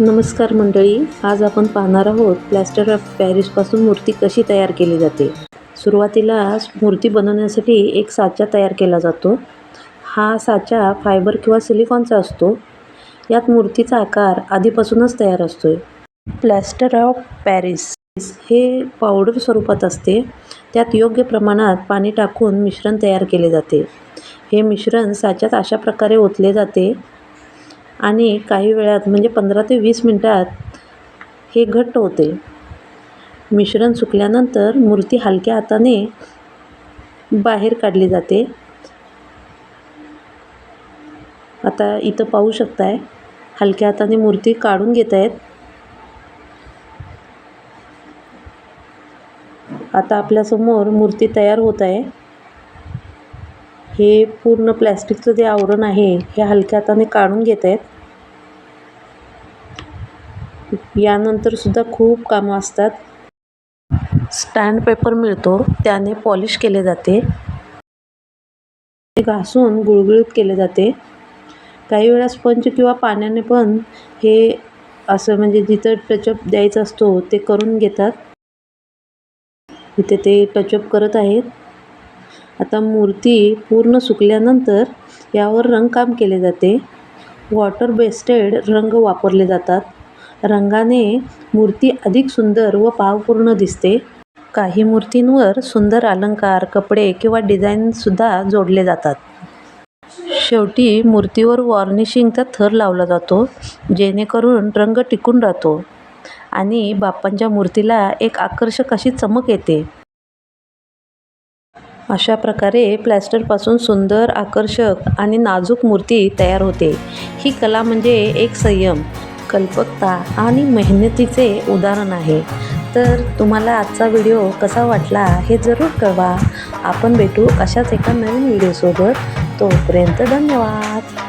नमस्कार मंडळी आज आपण पाहणार आहोत प्लॅस्टर ऑफ पॅरिसपासून मूर्ती कशी तयार केली जाते. सुरुवातीला मूर्ती बनवण्यासाठी एक साचा तयार केला जातो. हा साचा फायबर किंवा सिलिकॉनचा असतो. यात मूर्तीचा आकार आधीपासूनच तयार असतो प्लॅस्टर ऑफ पॅरिस हे पावडर स्वरूपात असते. त्यात योग्य प्रमाणात पाणी टाकून मिश्रण तयार केले जाते. हे मिश्रण साच्यात अशा प्रकारे ओतले जाते आणि काही वेळात म्हणजे पंधरा ते वीस मिनटात हे घट्ट होते. मिश्रण सुकल्यानंतर मूर्ती हलक्या हाताने बाहेर काढली जाते. आता इथं पाहू शकताय हलक्या हाताने मूर्ती काढून घेत आहेत आता आपल्यासमोर मूर्ती तयार होत आहे. हे पूर्ण प्लॅस्टिकचं जे आवरण आहे हे हलक्या हाताने काढून घेत आहेत यानंतरसुद्धा खूप कामं असतात. स्टँड पेपर मिळतो त्याने पॉलिश केले जाते. ते घासून गुळगुळीत केले जाते. काही वेळा स्पंज किंवा पाण्याने पण हे असं म्हणजे जिथं टचअप द्यायचा असतो ते करून घेतात. इथे ते टचअप करत आहेत. आता मूर्ती पूर्ण सुकल्यानंतर यावर रंगकाम केले जाते. वॉटर बेस्टेड रंग वापरले जातात. रंगाने मूर्ती अधिक सुंदर व भावपूर्ण दिसते. काही मूर्तींवर सुंदर अलंकार कपडे किंवा डिझाईनसुद्धा जोडले जातात. शेवटी मूर्तीवर वॉर्निशिंगचा थर लावला जातो जेणेकरून रंग टिकून राहतो आणि बाप्पांच्या मूर्तीला एक आकर्षक अशी चमक येते. अशा प्रकारे प्लॅस्टरपासून सुंदर आकर्षक आणि नाजूक मूर्ती तयार होते. ही कला म्हणजे एक संयम. कल्पकता आणि मेहनतीचे उदाहरण आहे. तर तुम्हाला आजचा व्हिडिओ कसा वाटला हे जरूर कळवा. आपण भेटू अशाच एका नवीन व्हिडिओसोबत. तोपर्यंत धन्यवाद.